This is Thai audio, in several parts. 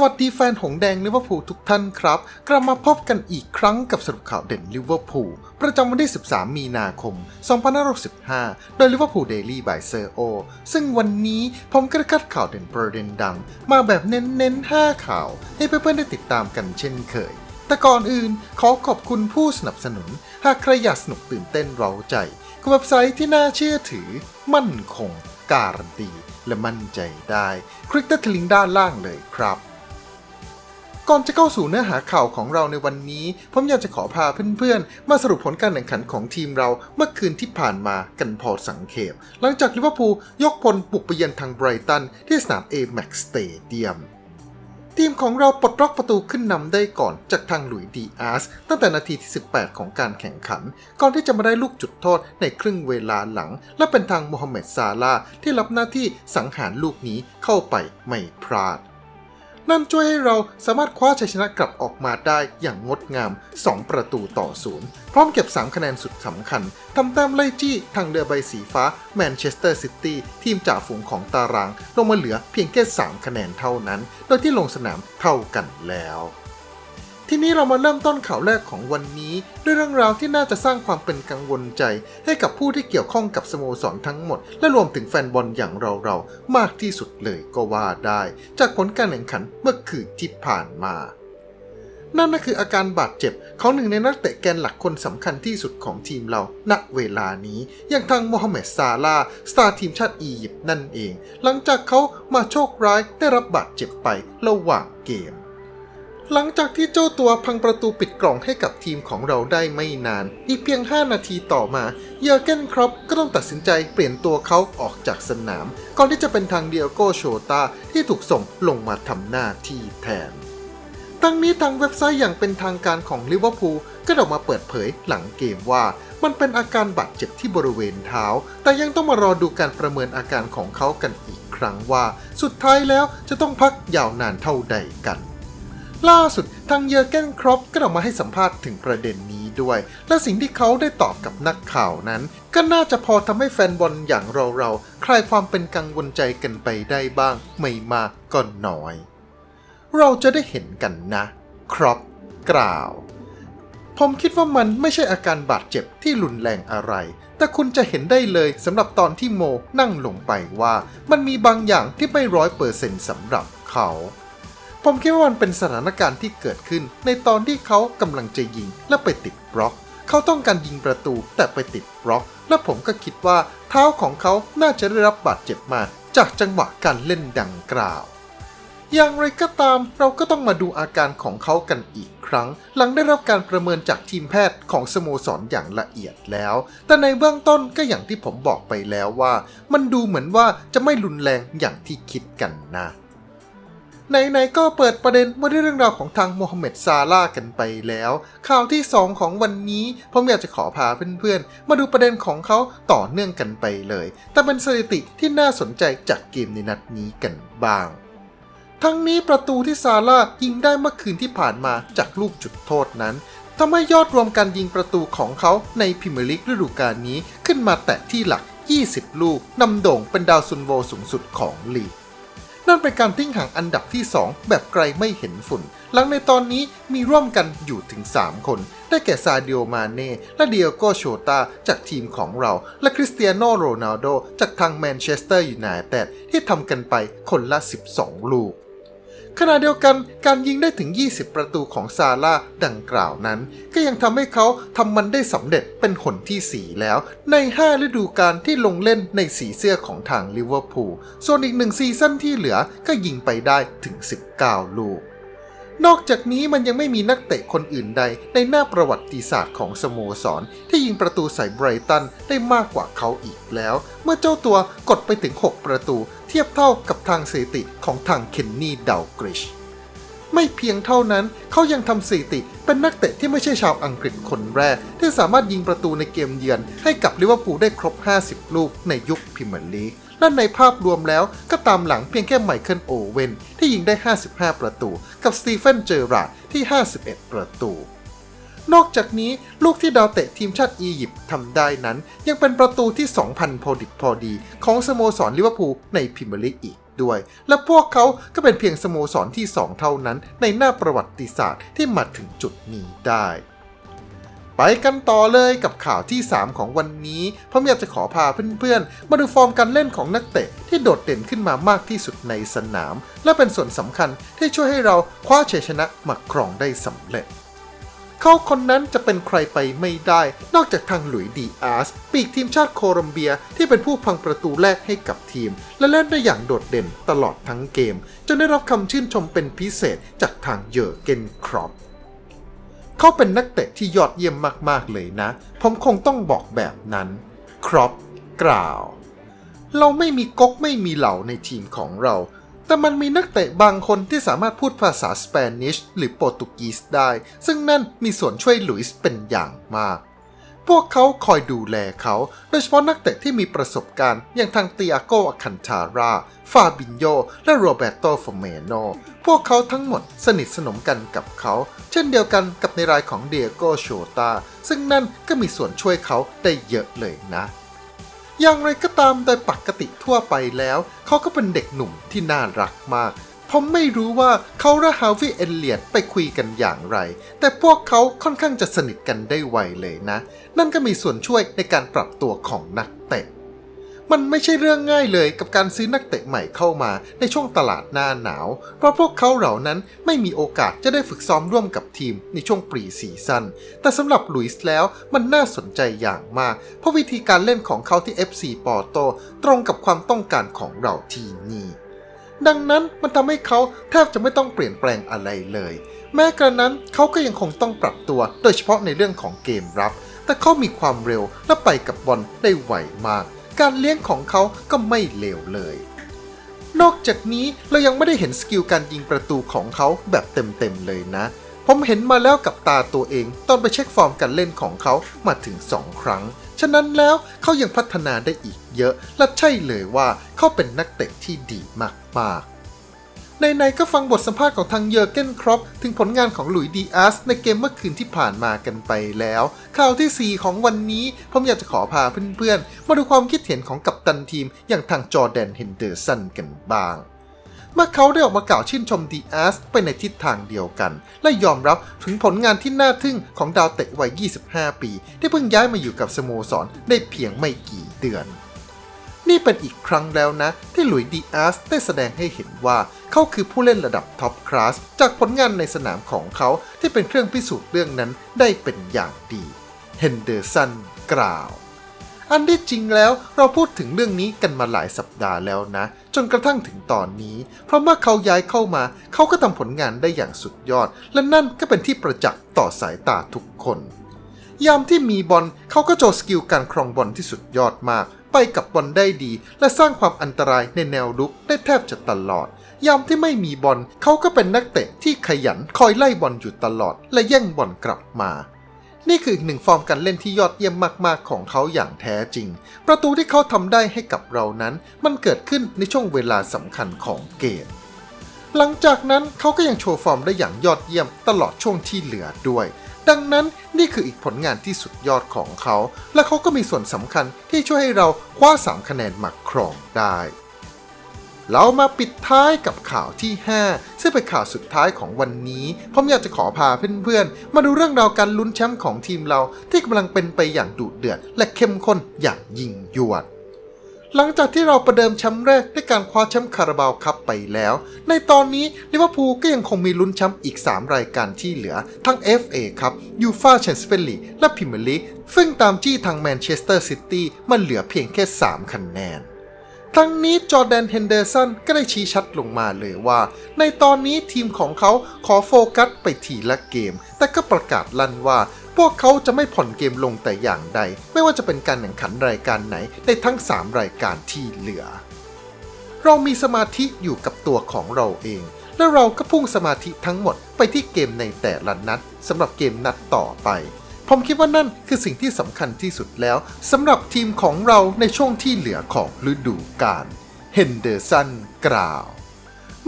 สวัสดีแฟนหงแดงลิเวอร์พูลทุกท่านครับ กลับมาพบกันอีกครั้งกับสรุปข่าวเด่นลิเวอร์พูลประจำวันที่ 13 มีนาคม 2565 โดยลิเวอร์พูลเดลี่บายเซอร์โอซึ่งวันนี้ผมก็ได้คัดข่าวเด่นประเด็นดัง มาแบบเน้นๆ 5 ข่าว ให้เพื่อนๆได้ติดตามกันเช่นเคย แต่ก่อนอื่นขอขอบคุณผู้สนับสนุน หากใครอยากสนุกตื่นเต้นเร้าใจกับเว็บไซต์ที่น่าเชื่อถือ มั่นคง การันตี และมั่นใจได้ คลิกที่ลิงก์ด้านล่างเลยครับ ก่อนจะเข้าสู่เนื้อหาข่าวของเราในวันนี้ ผมอยากจะขอพาเพื่อนๆ มาสรุปผลการแข่งขันของทีมเราเมื่อคืนที่ผ่านมากันพอสังเขปหลังจากลิเวอร์พูลยกพลบุกไปเยือนทางไบรตันที่สนาม A-Max Stadium ทีมของเราปลดล็อกประตูขึ้นนำได้ก่อนจากทางหลุยดีอาร์สตั้งแต่นาทีที่ 18 ของการแข่งขัน ก่อนที่จะมาได้ลูกจุดโทษในครึ่งเวลาหลัง และเป็นทางโมฮัมเหม็ดซาลาห์ที่รับหน้าที่สังหารลูกนี้เข้าไปไม่พลาด นั่นช่วยให้เราสามารถคว้าชัยชนะกลับออกมาได้อย่างงดงาม 2 ประตูต่อศูนย์พร้อมเก็บ 3 คะแนนสุดสำคัญทำแต้มไล่จี้ทางเรือใบสีฟ้าแมนเชสเตอร์ซิตี้ทีมจ่าฝูงของตาราง ลงมาเหลือเพียงแค่ 3 คะแนนเท่านั้น โดยที่ลงสนามเท่ากันแล้ว ทีนี้เรามาเริ่มต้นข่าวแรกของวันนี้ ด้วยเรื่องราวที่น่าจะสร้างความเป็นกังวลใจ ให้กับผู้ที่เกี่ยวข้องกับสโมสรทั้งหมด และรวมถึงแฟนบอลอย่างเราๆมากที่สุดเลยก็ว่าได้ จากผลการแข่งขันเมื่อคืนที่ผ่านมา นั่นก็คืออาการบาดเจ็บของหนึ่งในนักเตะแกนหลักคนสำคัญที่สุดของทีมเราณเวลานี้ อย่างทางโมฮัมเหม็ดซาลาสตาร์ทีมชาติอียิปต์นั่นเอง หลังจากเขามาโชคร้ายได้รับบาดเจ็บไประหว่างเกม หลังจากที่เจ้าตัวพังประตูปิดกล่องให้กับทีมของเราได้ไม่นาน อีกเพียง 5 นาทีต่อมา เยอร์เกนครอปก็ต้องตัดสินใจเปลี่ยนตัวเขาออกจากสนาม ก่อนที่จะเป็นทางเดียโกโชตาที่ถูกส่งลงมาทำหน้าที่แทนทั้งนี้ทางเว็บไซต์อย่างเป็นทางการของลิเวอร์พูลก็ออกมาเปิดเผยหลังเกมว่า มันเป็นอาการบาดเจ็บที่บริเวณเท้า แต่ยังต้องมารอดูการประเมินอาการของเขากันอีกครั้งว่า สุดท้ายแล้วจะต้องพักยาวนานเท่าใดกัน ล่าสุดทางเยอร์เกนครอปก็ออกมาให้สัมภาษณ์ถึงประเด็นนี้ด้วย และสิ่งที่เขาได้ตอบกับนักข่าวนั้น ก็น่าจะพอทำให้แฟนบอลอย่างเราๆคลายความเป็นกังวลใจกันไปได้บ้าง ไม่มากก็น้อย เราจะได้เห็นกันนะครอปกล่าว ผมคิดว่ามันไม่ใช่อาการบาดเจ็บที่รุนแรงอะไร แต่คุณจะเห็นได้เลยสำหรับตอนที่โมนั่งลงไปว่า มันมีบางอย่างที่ไม่ร้อยเปอร์เซ็นต์สำหรับเขา ผมคิดว่ามันเป็นสถานการณ์ที่เกิดขึ้น ในตอนที่เขากำลังจะยิงและไปติดบล็อก เขาต้องการยิงประตูแต่ไปติดบล็อก และผมก็คิดว่าเท้าของเขาน่าจะได้รับบาดเจ็บมาจากจังหวะการเล่นดังกล่าว อย่างไรก็ตามเราก็ต้องมาดูอาการของเขากันอีกครั้ง หลังได้รับการประเมินจากทีมแพทย์ของสโมสรอย่างละเอียดแล้ว แต่ในเบื้องต้นก็อย่างที่ผมบอกไปแล้วว่า มันดูเหมือนว่าจะไม่รุนแรงอย่างที่คิดกันนะ ไหนๆก็เปิดประเด็นมาด้วยเรื่องราวของทางโมฮัมเหม็ดซาลากันไปแล้ว ข่าวที่ 2 ของวันนี้ผมอยากจะขอพาเพื่อนๆ มาดูประเด็นของเขาต่อเนื่องกันไปเลย แต่เป็นสถิติที่น่าสนใจจากเกมในนัดนี้กันบ้าง ทั้งนี้ประตูที่ซาร่ายิงได้เมื่อคืนที่ผ่านมาจากลูกจุดโทษนั้นทำให้ยอดรวมการยิงประตูของเขาในพรีเมียร์ลีกฤดูกาลนี้ขึ้นมาแตะที่หลัก 20 ลูกนำโด่งเป็นดาวซุนโวสูงสุดของลีก นั่นเป็นการทิ้งห่างอันดับที่ 2 แบบไกลไม่เห็นฝุ่น หลังในตอนนี้มีร่วมกันอยู่ถึง 3 คน ได้แก่ซาดิโอมาเน่และเดียโกโชตาจากทีมของเรา และคริสเตียโนโรนัลโดจากทางแมนเชสเตอร์ยูไนเต็ดที่ทำกันไปคนละ 12 ลูก ขณะเดียวกันการยิงได้ถึง 20 ประตูของซาร่าดังกล่าวนั้น ก็ยังทำให้เขาทำมันได้สำเร็จเป็นหนที่ 4 แล้ว ใน 5 ฤดูกาลที่ลงเล่นในสีเสื้อของทางลิเวอร์พูลส่วนอีกหนึ่งซีซั่นที่เหลือก็ยิงไปได้ถึง 19 ลูก นอกจากนี้มันยังไม่มีนักเตะคนอื่นใด ในหน้าประวัติศาสตร์ของสโมสร ที่ยิงประตูใส่ไบรตันได้มากกว่าเขาอีกแล้ว เมื่อเจ้าตัวกดไปถึง 6 ประตู เทียบเท่ากับทางสถิติของทางเคนนี่ดาวกริชไม่เพียงเท่านั้น เขายังทำสถิติ เป็นนักเตะที่ไม่ใช่ชาวอังกฤษคนแรก ที่สามารถยิงประตูในเกมเยือน ให้กับลิเวอร์พูลได้ครบ 50 ลูกในยุคพรีเมียร์ลีก และในภาพรวมแล้วก็ตามหลังเพียงแค่ไมเคิลโอเวนที่ยิงได้ 55 ประตู กับสตีเฟนเจอราร์ดที่ 51 ประตู นอกจากนี้ลูกที่ดาวเตะทีมชาติอียิปต์ทำได้นั้น ยังเป็นประตูที่ 2,000 พอดิบพอดี ของสโมสรลิเวอร์พูลในพรีเมียร์ลีกอีกด้วย และพวกเขาก็เป็นเพียงสโมสรที่ 2 เท่านั้น ในหน้าประวัติศาสตร์ที่มาถึงจุดนี้ได้ ไปกันต่อเลยกับข่าวที่ 3 ของวันนี้ผมอยากจะขอพาเพื่อนๆ มาดูฟอร์มการเล่นของนักเตะที่โดดเด่นขึ้นมามากที่สุดในสนาม และเป็นส่วนสำคัญที่ช่วยให้เราคว้าชัยชนะมาครองได้สำเร็จ เขาคนนั้นจะเป็นใครไปไม่ได้ นอกจากทางหลุยส์ดีอาร์สปีกทีมชาติโคลัมเบียที่เป็นผู้พังประตูแรกให้กับทีม และเล่นได้อย่างโดดเด่นตลอดทั้งเกม จนได้รับคำชื่นชมเป็นพิเศษจากทางเยอร์เกนครอป เขาเป็นนักเตะที่ยอดเยี่ยมมากๆเลยนะ ผมคงต้องบอกแบบนั้นครอปกล่าว เราไม่มีก๊กไม่มีเหล่าในทีมของเรา แต่มันมีนักเตะบางคนที่สามารถพูดภาษาสเปนิชหรือโปรตุเกสได้ ซึ่งนั่นมีส่วนช่วยหลุยส์เป็นอย่างมาก พวกเขาคอยดูแลเขา โดยเฉพาะนักเตะที่มีประสบการณ์อย่างทางเตียโกอคันทารา ฟาบินโย และโรเบโตฟอเมโน พวกเขาทั้งหมดสนิทสนมกันกับเขา เช่นเดียวกันกับในรายของเดียโกโชตา ซึ่งนั่นก็มีส่วนช่วยเขาได้เยอะเลยนะอย่างไรก็ตามโดยปกติทั่วไปแล้ว เขาก็เป็นเด็กหนุ่มที่น่ารักมาก ผมไม่รู้ว่าเขาและฮาวิเอลเลียตไปคุยกันอย่างไร แต่พวกเขาค่อนข้างจะสนิทกันได้ไวเลยนะ นั่นก็มีส่วนช่วยในการปรับตัวของนักเตะ มันไม่ใช่เรื่องง่ายเลยกับการซื้อนักเตะใหม่เข้ามาในช่วงตลาดหน้าหนาว เพราะพวกเขาเหล่านั้นไม่มีโอกาสจะได้ฝึกซ้อมร่วมกับทีมในช่วงปรีซีซั่น แต่สำหรับลุยส์แล้วมันน่าสนใจอย่างมาก เพราะวิธีการเล่นของเขาที่ FC ปอร์โตตรงกับความต้องการของเราทีนี่ ดังนั้นมันทำให้เขาแทบจะไม่ต้องเปลี่ยนแปลงอะไรเลย แม้กระนั้นเขาก็ยังคงต้องปรับตัว โดยเฉพาะในเรื่องของเกมรับ แต่เขามีความเร็วและไปกับบอลได้ไวมาก การเลี้ยงของเขาก็ไม่เลวเลย นอกจากนี้เรายังไม่ได้เห็นสกิลการยิงประตูของเขาแบบเต็มๆเลยนะ ผมเห็นมาแล้วกับตาตัวเอง ตอนไปเช็คฟอร์มการเล่นของเขามาถึง 2 ครั้ง ฉะนั้นแล้วเขายังพัฒนาได้อีกเยอะ และใช่เลยว่าเขาเป็นนักเตะที่ดีมากๆในๆก็ฟังบทสัมภาษณ์ของทางเยอร์เกนครอปถึงผลงานของหลุยดีอาสในเกมเมื่อคืนที่ผ่านมากันไปแล้ว ข่าวทีสี่4 ของวันนี้ ผมอยากจะขอพาเพื่อนๆ มาดูความคิดเห็นของกัปตันทีมอย่างทางจอแดนเฮนเดอร์สันกันบ้าง มื่อเขาได้ออกมากล่าวชื่นชมดีอาสไปในทิศทางเดียวกัน และยอมรับถึงผลงานที่น่าทึ่งของดาวเตะวัย 25 ปี ที่เพิ่งย้ายมาอยู่กับสโมสรได้เพียงไม่กี่เดือน นี่เป็นอีกครั้งแล้วนะ ที่หลุยดีอาสได้แสดงให้เห็นว่าเขาคือผู้เล่นระดับท็อปคลาสจากผลงานในสนามของเขาที่เป็นเครื่องพิสูจน์เรื่องนั้นได้เป็นอย่างดีเฮนเดอร์สันกล่าว อันที่จริงแล้วเราพูดถึงเรื่องนี้กันมาหลายสัปดาห์แล้วนะ จนกระทั่งถึงตอนนี้ เพราะเมื่อเขาย้ายเข้ามาเขาก็ทำผลงานได้อย่างสุดยอด และนั่นก็เป็นที่ประจักษ์ต่อสายตาทุกคน ยามที่มีบอลเขาก็โชว์สกิลการครองบอลที่สุดยอดมาก ไปกับบอลได้ดี และสร้างความอันตรายในแนวรุกได้แทบจะตลอด ยามที่ไม่มีบอลเขาก็เป็นนักเตะที่ขยันคอยไล่บอลอยู่ตลอด และแย่งบอลกลับมา นี่คืออีกหนึ่งฟอร์มการเล่นที่ยอดเยี่ยมมากๆ ของเขาอย่างแท้จริง ประตูที่เขาทำได้ให้กับเรานั้น มันเกิดขึ้นในช่วงเวลาสำคัญของเกม หลังจากนั้นเขาก็ยังโชว์ฟอร์มได้อย่างยอดเยี่ยมตลอดช่วงที่เหลือด้วย ดังนั้นนี่คืออีกผลงานที่สุดยอดของเขา และเขาก็มีส่วนสำคัญที่ช่วยให้เราคว้า 3 คะแนนมาครองได้ เรามาปิดท้ายกับข่าวที่ 5 ซึ่งเป็นข่าวสุดท้ายของวันนี้ ผมอยากจะขอพาเพื่อนๆ มาดูเรื่องราวการลุ้นแชมป์ของทีมเราที่กำลังเป็นไปอย่างดุเดือด และเข้มข้นอย่างยิ่งยวด หลังจากที่เราประเดิมแชมป์แรกด้วยการคว้าแชมป์คาราบาวคัพไปแล้ว ในตอนนี้ลิเวอร์พูลก็ยังคงมีลุ้นแชมป์อีก 3 รายการที่เหลือ ทั้ง FA ครับยูฟาแชมเปี้ยนลีกและพรีเมียร์ลีกซึ่งตามจี้ทางแมนเชสเตอร์ซิตี้มันเหลือเพียงแค่ 3 คะแนน ทั้งนี้จอร์แดนเฮนเดอร์สันก็ได้ชี้ชัดลงมาเลยว่า ในตอนนี้ทีมของเขาขอโฟกัสไปทีละเกม แต่ก็ประกาศลั่นว่า พวกเขาจะไม่ผ่อนเกมลงแต่อย่างใด ไม่ว่าจะเป็นการแข่งขันรายการไหนในทั้ง 3 รายการที่เหลือ เรามีสมาธิอยู่กับตัวของเราเอง และเราก็พุ่งสมาธิทั้งหมดไปที่เกมในแต่ละนัดสำหรับเกมนัดต่อไป ผมคิดว่านั่นคือสิ่งที่สำคัญที่สุดแล้วสำหรับทีมของเราในช่วงที่เหลือของฤดูกาลเฮนเดอร์สันกล่าว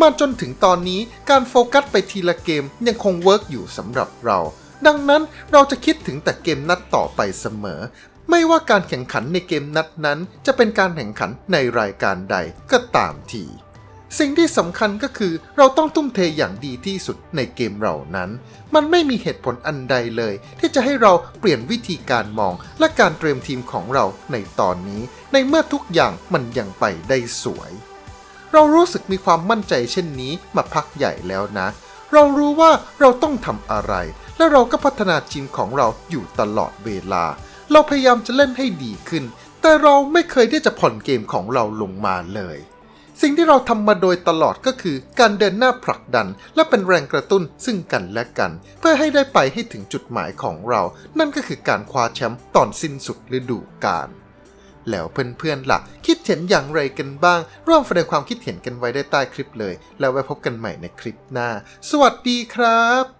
มาจนถึงตอนนี้การโฟกัสไปทีละเกมยังคงเวิร์กอยู่สำหรับเรา ดังนั้นเราจะคิดถึงแต่เกมนัดต่อไปเสมอ ไม่ว่าการแข่งขันในเกมนัดนั้น จะเป็นการแข่งขันในรายการใดก็ตามที สิ่งที่สำคัญก็คือเราต้องทุ่มเทอย่างดีที่สุดในเกมเหล่านั้น มันไม่มีเหตุผลอันใดเลย ที่จะให้เราเปลี่ยนวิธีการมองและการเตรียมทีมของเราในตอนนี้ ในเมื่อทุกอย่างมันยังไปได้สวย เรารู้สึกมีความมั่นใจเช่นนี้มาพักใหญ่แล้วนะ เรารู้ว่าเราต้องทำอะไร และเราก็พัฒนาทีมของเราอยู่ตลอดเวลา เราพยายามจะเล่นให้ดีขึ้น แต่เราไม่เคยที่จะผ่อนเกมของเราลงมาเลย สิ่งที่เราทำมาโดยตลอดก็คือการเดินหน้าผลักดัน และเป็นแรงกระตุ้นซึ่งกันและกัน เพื่อให้ได้ไปให้ถึงจุดหมายของเรา นั่นก็คือการคว้าแชมป์ตอนสิ้นสุดฤดูกาลแล้วเพื่อนๆล่ะ คิดเห็นอย่างไรกันบ้าง ร่วมแสดงความคิดเห็นกันไว้ได้ใต้คลิปเลย แล้วไว้พบกันใหม่ในคลิปหน้า สวัสดีครับ